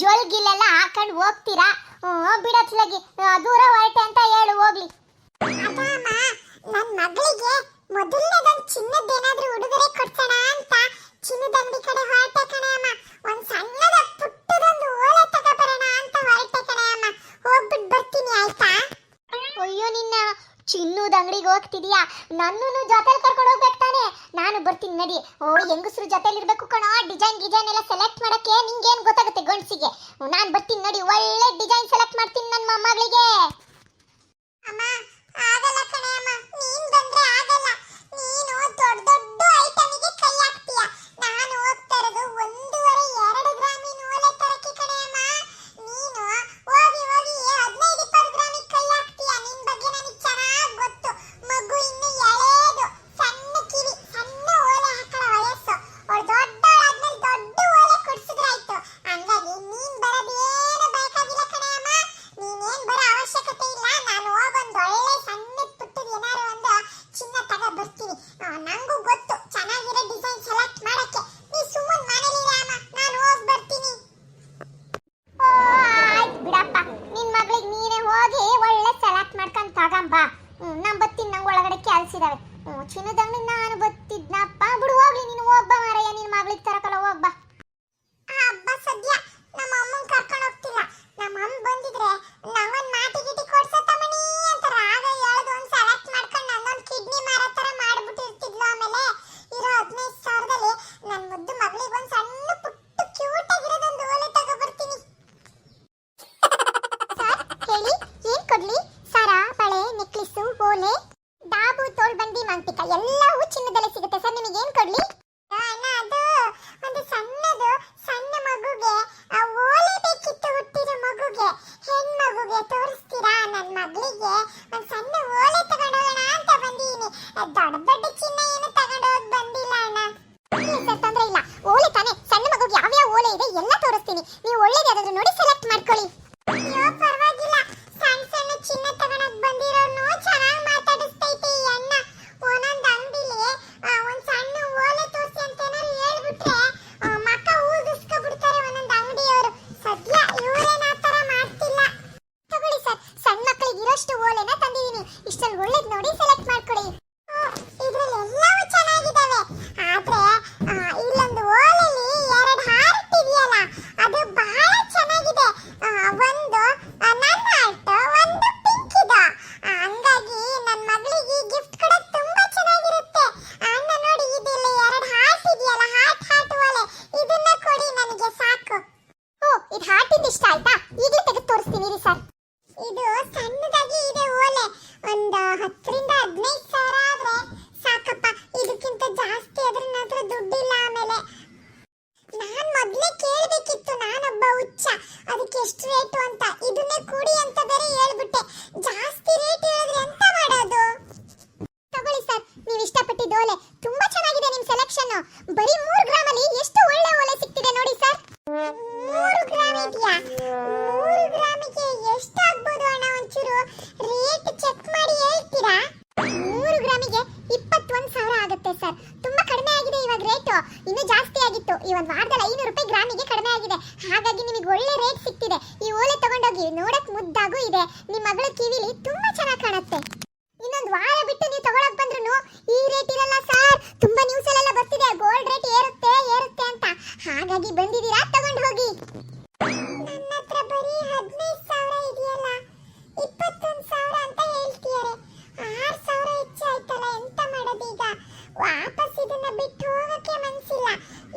ಜೋಲ್ ಗಿಲ್ಲೆಲ್ಲ ಹಾಕೊಂಡು ಹೋಗ್ತೀರಾ? ಬಿಡತ್ಲಾಗಿ ದೂರ ಹೊರಟೆ ಅಂತ ಹೇಳು, ಹೋಗ್ಲಿ. ಅದಮ್ಮ ನನ್ ಮಗಳಿಗೆ ಮೊದಲನೇದೊಂದು ಚಿನ್ನದ್ದೇನಾದ್ರೂ ಉಡುಗೊರೆ ಕೊಡ್ಸೋಣ ಅಂತ ಚಿನ್ನದ ಅಂಗಡಿ ಕಡೆ ಹೊರಟೆ ಕಣೆ ಅಮ್ಮ. ಒಂದ್ ಸಣ್ಣದ ಪುಟ್ಟದೊಂದು ಓಲೆ ತಗೊಬರೋಣ ಅಂತ ಹೊರಟೆ ಕಣೆ ಅಮ್ಮ. ಹೋಗ್ಬಿಟ್ಟು ಬರ್ತೀನಿ, ಆಯ್ತಾ? ನಿನ್ನ ಚಿನ್ನದ ಅಂಗಡಿಗೆ ಹೋಗ್ತಿದ್ಯಾ? ನನ್ನನ್ನು ಜೊತೆಲಿ ಕರ್ಕೊಂಡು ಹೋಗ್ಬೇಕು ತಾನೆ. ನಾನು ಬರ್ತೀನಿ, ನಡಿ. ಓ, ಹೆಂಗಸ್ರು ಜೊತೆಲಿ ಇರ್ಬೇಕು ಕಣೋ. ಡಿಸೈನ್ ಡಿಸೈನ್ ಎಲ್ಲ ಸೆಲೆಕ್ಟ್ ಮಾಡಕ್ಕೆ ನಿಂಗೇನು ಗೊತ್ತಾಗುತ್ತೆ ಗಂಡಸಿಗೆ? ನಾನು ಬರ್ತೀನಿ, ನಡಿ. ಒಳ್ಳೆ ಡಿಸೈನ್ ಸೆಲೆಕ್ಟ್ ಮಾಡ್ತೀನಿ ನನ್ನ ಮೊಮ್ಮಗಳಿಗೆ ಅಮ್ಮ ಆಗಲ್ಲ ಕಣೆ ಅಮ್ಮ ನೀನ್ ಬಂದ್ರೆ ಆಗಲ್ಲ ನೀನು ದೊಡ್ಡ ದೊಡ್ಡ ಐಟಮಿಗೆ ಕೈ ಹಾಕ್ತೀಯ ನಾನು ಹೋಗ್ತಾ ಇರೋದು ಒಂದೂವರೆ ಎರಡು ಗ್ರಾಮಿನ ಓಲೆ ತರಕ್ಕೆ ಕಣೆ ಅಮ್ಮ ನೀನು ಹೋಗಿ ಹೋಗಿ ಹದಿನೈದು ಇಪ್ಪತ್ತು ಗ್ರಾಮಿಗೆ ಕೈ ಹಾಕ್ತೀಯ ನಿನ್ ಬಗ್ಗೆ ನನಗೆ ಚೆನ್ನಾಗಿ ಗೊತ್ತು ಮಗು ಇನ್ನು ಎಳೆದು ಸಣ್ಣ ಕಿವಿ ಸಣ್ಣ ಓಲೆ ಹಾಕಳ ವಯಸ್ಸು ಅವಳು ದೊಡ್ಡವಳಾದ್ಮೇಲೆ ದೊಡ್ಡ ಓಲೆ ಕೊಡ್ಸಿದ್ರಾಯ್ತು ಹಂಗಾಗಿ ನೀನ್ ಬರೋದೇನು ಬೇಕಾಗಿಲ್ಲ ಕಣೆ ಅಮ್ಮ ನೀನೇನ್ ಬರೋ ಅವಶ್ಯಕತೆ ಇಲ್ಲ ನಾನು ಹೋಗೊಂದು ಒಳ್ಳೆ ಸಣ್ಣ ಪುಟ್ಟದ ಏನಾರು ಒಂದು ಚಿನ್ನ ತಗೋ ಬರ್ತೀನಿ ಆ, ನಂಗೂ ಗೊತ್ತು ಚೆನ್ನಾಗಿರೋ ಡಿಸೈನ್ ಸೆಲೆಕ್ಟ್ ಮಾಡಕ್ಕೆ ನೀ ಸುಮ್ಮನೆ ಮನೇಲಿರ ಅಮ್ಮ ನಾನು ಹೋಗಿ ಬರ್ತೀನಿ ಓ ಆಯ್ತು ಬಿಡಪ್ಪ ನಿನ್ ಮಗಳಿಗೆ ನೀನೇ ಹೋಗಿ ಒಳ್ಳೆ ಸೆಲೆಕ್ಟ್ ಮಾಡ್ಕೊಂಡು ತಗೊಂಬ ಹ್ಮ್ ನಾನು ಬರ್ತೀನಿ ನಂಗೆ ಒಳಗಡೆ ಕೆಲ್ಸ ಇದಾವೆ ಹ್ಮ್ ಚಿನ್ನದ ಅಂಗಡಿ ನಾನು ಬತ್ತಿದ್ನಪ್ಪ ಬಿಡು ಹೋಗ್ಲಿ ನೀನು ಹೋಗ್ಬ ಮಾರಯ್ಯ ನಿನ್ ಮಗಳಿಗೆ ತರಕಲ್ಲ ಹೋಗ್ಬಾ ಆ ಹಬ್ಬ ಸದ್ಯ ನಮ್ಮ ಅಮ್ಮನ್ ಕರ್ಕೊಂಡು ಹೋಗ್ತಿಲ್ಲ ನಮ್ಮ ಅಮ್ಮ ಬಂದಿದ್ರೆ ನಂಗೊಂದ್ ಮಾಟಿ ಗಿಟಿ ಕೊಡ್ಸೋ ತಮ್ಮಣಿ ಅಂತಾರ ಆಗ ಹೇಳ್ದು ಒಂದ್ ಸೆಲೆಕ್ಟ್ ಮಾಡ್ಕೊಂಡು ನನ್ನೊಂದ್ ಕಿಡ್ನಿ ಮಾರೋ ತರ ಮಾಡ್ಬಿಟ್ಟಿರ್ತಿದ್ಲು ಆಮೇಲೆ ಇರೋ ಹದಿನೈದು ಸಾವಿರದಲ್ಲಿ ನನ್ ಮುದ್ದು ಮಗಳಿಗೆ ಒಂದ್ ಸಣ್ಣ ಪುಟ್ಟ ಕ್ಯೂಟ್ ಆಗಿರೋದೊಂದು ಓಲೆ ತಗೋ ಬರ್ತೀನಿ ಸರ್ ಹೇಳಿ ಏನ್ ಕೊಡ್ಲಿ ಸರ ಬಳೆ ನೆಕ್ಲೆಸ್ ಓಲೆ ಡಾಬು ತೋಳ್ಬಂದಿ ಮಾಂಟಿಕ ಎಲ್ಲವೂ ಚಿನ್ನದಲ್ಲೇ ಸಿಗುತ್ತೆ ಸರ್ ನಿಮಗೆ ಏನ್ ಕೊಡ್ಲಿ ಆ, ಅಣ್ಣ ಅದು ಒಂದು ಸಣ್ಣದು ಸಣ್ಣ ಮಗುಗೆ ಆ ಓಲೆ ಬೇಕಿತ್ತು ಹುಟ್ಟಿದ ಮಗುಗೆ ಹೆಣ್ಮಗುಗೆ ತೋರಿಸ್ತೀರಾ ನನ್ನ ಮಗಳಿಗೆ ಒಂದು ಸಣ್ಣ ಓಲೆ ತಗೊಂಡೋಗೋಣ ಅಂತ ಬಂದೀನಿ ದೊಡ್ಡ ಚಿನ್ನ ಏನು ತಗೊಂಡೋಗ್ ಬಂದಿಲ್ಲ ಅಣ್ಣ. ಇಲ್ಲ ಸರ್ ಇಲ್ಲ. ಓಲೆ ತಾನೆ. ಸಣ್ಣ ಮಗುಗೆ ಯಾವ ಓಲೆ ಇದೆ ಎಲ್ಲ ತೋರಿಸ್ತೀನಿ. ನೀವು ಒಳ್ಳೇದು ನೋಡಿ ಸೆಲೆಕ್ಟ್ ಮಾಡ್ಕೊಳ್ಳಿ. ಅಯ್ಯೋ, ಪರವಾಗಿಲ್ಲ. ಸಣ್ಣ ಸಣ್ಣ ಚಿನ್ನ ತಗೊಳಕ್ ಬಂದಿರೋನು ಚೆನ್ನಾಗಿ ಮಾತಾಡಿಸ್ತೈತೆ ಅಣ್ಣ. ಒಂದೊಂದು ಅಂಗಡಿಲಿ ಒಂದ್ ಸಣ್ಣ ಓಲೆ ತೋರಿಸಿ ಅಂತ ಏನಾರು ಹೇಳ್ಬಿಟ್ರೆ ಮಕ್ಕ ಊದಿಸ್ಕೊಬಿಡ್ತಾರೆ ಒಂದೊಂದು ಅಂಗಡಿಯವರು. ಸದ್ಯ ಇವರೇನ ಆ ಮಾಡ್ತಿಲ್ಲ. ತಗೊಳ್ಳಿ ಸರ್, ಸಣ್ಣ ಮಕ್ಕಳಿಗೆ ಇರೋಷ್ಟು ಓಲೆನ ತಂದಿದ್ದೀನಿ ಒಳ್ಳೇದು ನೋಡಿ ಸೆಲೆಕ್ಟ್ ಮಾಡ್ಕೊಳ್ಳಿ ಇದ್ರಲ್ಲಿ ಎಲ್ಲವೂ ಚೆನ್ನಾಗಿದಾವೆ ಆದ್ರೆ ಆ, ಇಲ್ಲೊಂದು ಓಲೆಲಿ ಎರಡು ಹಾರ್ಟ್ ಇದೆಯಲ್ಲ ಅದು ಬಹಳ ಚೆನ್ನಾಗಿದೆ ಆ, ಒಂದು ಆ, ನನ್ನ ಹಾರ್ಟ್ ಒಂದು ಪಿಂಕ್ ಇದು ಆ, ಹಂಗಾಗಿ ನನ್ನ ಮಗಳಿಗೆ ಗಿಫ್ಟ್ ಕೊಡೋದು ತುಂಬಾ ಚೆನ್ನಾಗಿರುತ್ತೆ ಆ, ಅಣ್ಣ ನೋಡಿ ಇದಿಲ್ಲ ಎರಡು ಹಾರ್ಟ್ ಇದೆಯಲ್ಲ ಹಾರ್ಟ್ ಹಾರ್ಟ್ ಓಲೆ ಇದನ್ನ ಕೊಡಿ ನನಗೆ ಸಾಕು ಓ ಇದು ಹಾರ್ಟಿಂದ ಇಷ್ಟ ಆಯ್ತಾ ಈಗಲೇ ತೆಗೆದು ತೋರಿಸ್ತೀನಿ ರೀ ಸರ್ ಇದು ಸಣ್ಣದಾಗಿ ಇದೆ ಓಲೆ. ಒಂದು ಹತ್ತರಿಂದ ಹದಿನೈದು ಸಾವಿರ ಆದ್ರೆ ಸಾಕಪ್ಪ. ಇದಕ್ಕಿಂತ ಜಾಸ್ತಿ ಆದ್ರೆ ನನ್ನ ದುಡ್ಡಿಲ್ಲ ಆಮೇಲೆ. ನಾನ್ ಮೊದ್ಲೇ ಕೇಳಬೇಕಿತ್ತು, ನಾನೊಬ್ಬ ಹುಚ್ಚ. ಅದಕ್ಕೆ ಎಷ್ಟು ರೇಟು ಅಂತ. ಇದನ್ನೇ ಕೊಡಿ ಅಂತ ಬೇರೆ ಹೇಳ್ಬಿಟ್ಟೆ. ಜಾಸ್ತಿ ರೇಟ್ ಹೇಳಿದ್ರೆ ಎಂತ ಮಾಡೋದು? ತಗೊಳ್ಳಿ ಸರ್, ನೀವು ಇಷ್ಟಪಟ್ಟಿದ್ದ ಓಲೆ. ತುಂಬಾ ಚೆನ್ನಾಗಿದೆ ನಿಮ್ ಸೆಲೆಕ್ಷನ್ ಬರೀ ಮೂರು ಗ್ರಾಮಲ್ಲಿ ಎಷ್ಟು ಒಳ್ಳೆ ಓಲೆ ಸಿಗ್ತಿದೆ ನೋಡಿ ಸರ್. ಮೂರು ಗ್ರಾಮ್ ಇದೆಯಾ? ಈ ಒಂದು ವಾರದಲ್ಲಿ ಐನೂರು ರೂಪಾಯಿ ಗ್ರಾಮಿಗೆ ಕಡಿಮೆ ಆಗಿದೆ. ಹಾಗಾಗಿ ನಿಮಗೆ ಒಳ್ಳೆ ರೇಟ್ ಸಿಗ್ತಿದೆ ಈ ಓಲೆ ತಗೊಂಡೋಗಿ ನೋಡಕ್ ಮುದ್ದಾಗೂ ಇದೆ. ನಿಮ್ಮ ಮಗಳ ಕಿವಿಲಿ ತುಂಬಾ ಚೆನ್ನಾಗಿ ಕಾಣುತ್ತೆ. ಇನ್ನೊಂದು ವಾರ ಬಿಟ್ಟು ನೀವು ತಗೊಳಕ್ ಬಂದ್ರು ಈ ರೇಟ್ ಇರಲ್ಲ ಸರ್ ತುಂಬಾ ನ್ಯೂಸ್ ಅಲ್ಲೆಲ್ಲ ಬರ್ತಿದೆ. ಗೋಲ್ಡ್ ರೇಟ್ ಏರುತ್ತೆ ಏರುತ್ತೆ ಅಂತ. ಹಾಗಾಗಿ ಬಂದಿದ್ದೀರಾ?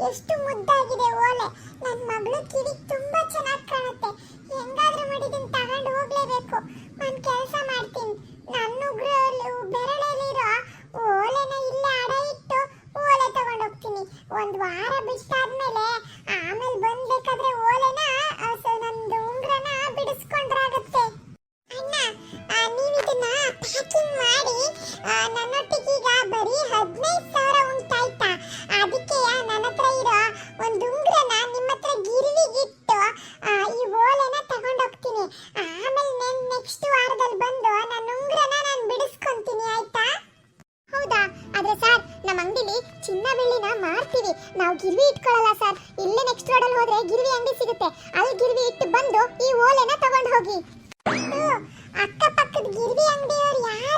ಎಷ್ಟು ಮುದ್ದಾಗಿದೆ ಓಲೆ. ನನ್ನ ಮಗಳು ಕಿವಿಗೆ ತುಂಬಾ ಚೆನ್ನಾಗಿ ಕಾಣುತ್ತೆ. ಹೆಂಗಾದ್ರೂ ಮಾಡಿ ಇದನ್ನ ತಗೊಂಡು ಹೋಗ್ಲೇಬೇಕು. ನಾನು ಕೆಲಸ ಮಾಡ್ತೀನಿ. ನನ್ನ ಉಗ್ರಲ್ಲಿ ಬೆರಳಲ್ಲಿರೋ ಓಲೆನ ಇಲ್ಲೇ ಅಡ ಇಟ್ಟು ಓಲೆ ತಗೊಂಡು ಹೋಗ್ತೀನಿ. ಒಂದು ವಾರ ಬಿಟ್ಟಾದ್ಮೇಲೆ ಸರ್? ನಮ್ಮ ಅಂಗಡಿಲಿ ಚಿನ್ನ ಬೆಳ್ಳಿನ ಮಾರ್ತೀವಿ. ನಾವು ಗಿರ್ವಿ ಇಟ್ಕೊಳ್ಳಲ್ಲ ಸರ್. ಇಲ್ಲೇ ನೆಕ್ಸ್ಟ್ ರೋಡ್ ಅಲ್ಲಿ ಹೋದ್ರೆ ಗಿರ್ವಿ ಅಂಗಡಿ ಸಿಗುತ್ತೆ. ಅಲ್ಲಿ ಗಿರ್ವಿ ಇಟ್ಟು ಬಂದು ಈ ಓಲೆನ ತಗೊಂಡು ಹೋಗಿ. ಅಕ್ಕ ಪಕ್ಕದ ಗಿರ್ವಿ ಅಂಗಡಿಯವರು ಯಾರು?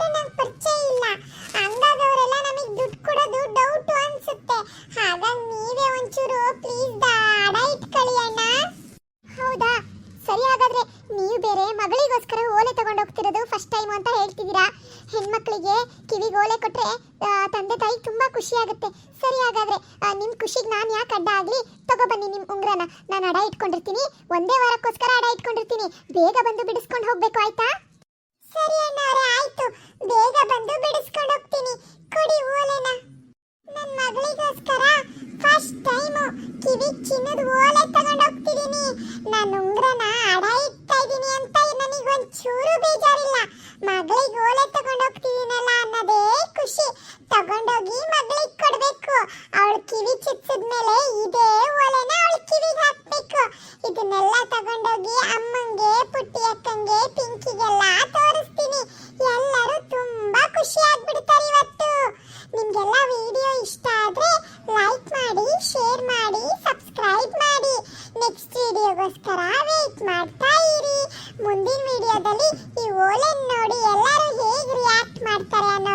ಅಂತ ಹೇಳ್ತಿದ್ದೀರಾ? ಹೆಣ್ಮಕ್ಳಿಗೆ ಕಿವಿ ಕೊಟ್ರೆ ಆ, ತಂದೆ ತಾಯಿ ತುಂಬಾ ಖುಷಿ ಆಗುತ್ತೆ ಸರಿ ಹಾಗಾದರೆ ನಿಮ್ಮ ನಿಮ್ ಖುಷಿಗೆ ನಾನು ಯಾಕೆ ಅಡ್ಡ ಆಗ್ಲಿ? ತಗೊಬನ್ನಿ ನಿಮ್ಮ ಉಂಗ್ರನ. ನಾನು ಅಡ ಇಟ್ಕೊಂಡಿರ್ತೀನಿ. ಒಂದೇ ವಾರಕ್ಕೋಸ್ಕರ ಅಡ ಇಟ್ಕೊಂಡಿರ್ತೀನಿ. ಬೇಗ ಬಂದು ಬಿಡಿಸ್ಕೊಂಡು ಹೋಗ್ಬೇಕು ಆಯ್ತಾ? ಸರಿ ಅಣ್ಣವ್ರೆ ಆಯ್ತು. ಬೇಗ ಬಂದು ಬಿಡಿಸ್ಕೊಂಡು ಹೋಗ್ತೀನಿ. ಕೊಡಿ ಓಲೆನ. ನನ್ನ ಮಗಳಿಗೋಸ್ಕರ ಫಸ್ಟ್ ಟೈಮು ಕಿವಿ ಚಿನ್ನದ ಓಲೆ ತಗೊಂಡು ಹೋಗ್ತಿದ್ದೀನಿ ನಾನು ಉಂಗ್ರನ ಅಡ ಇಡ್ತಾ ಇದ್ದೀನಿ ವಿಡಿಯೋಗೋಸ್ಕರ ವೇಟ್ ಮಾಡ್ತಾ ಇರಿ. ಮುಂದಿನ ವಿಡಿಯೋದಲ್ಲಿ ಈ ಓಲೆನ್ ನೋಡಿ ಎಲ್ಲರೂ ಹೇಗೆ ರಿಯಾಕ್ಟ್ ಮಾಡ್ತಾರೆ ಅನ್ನೋ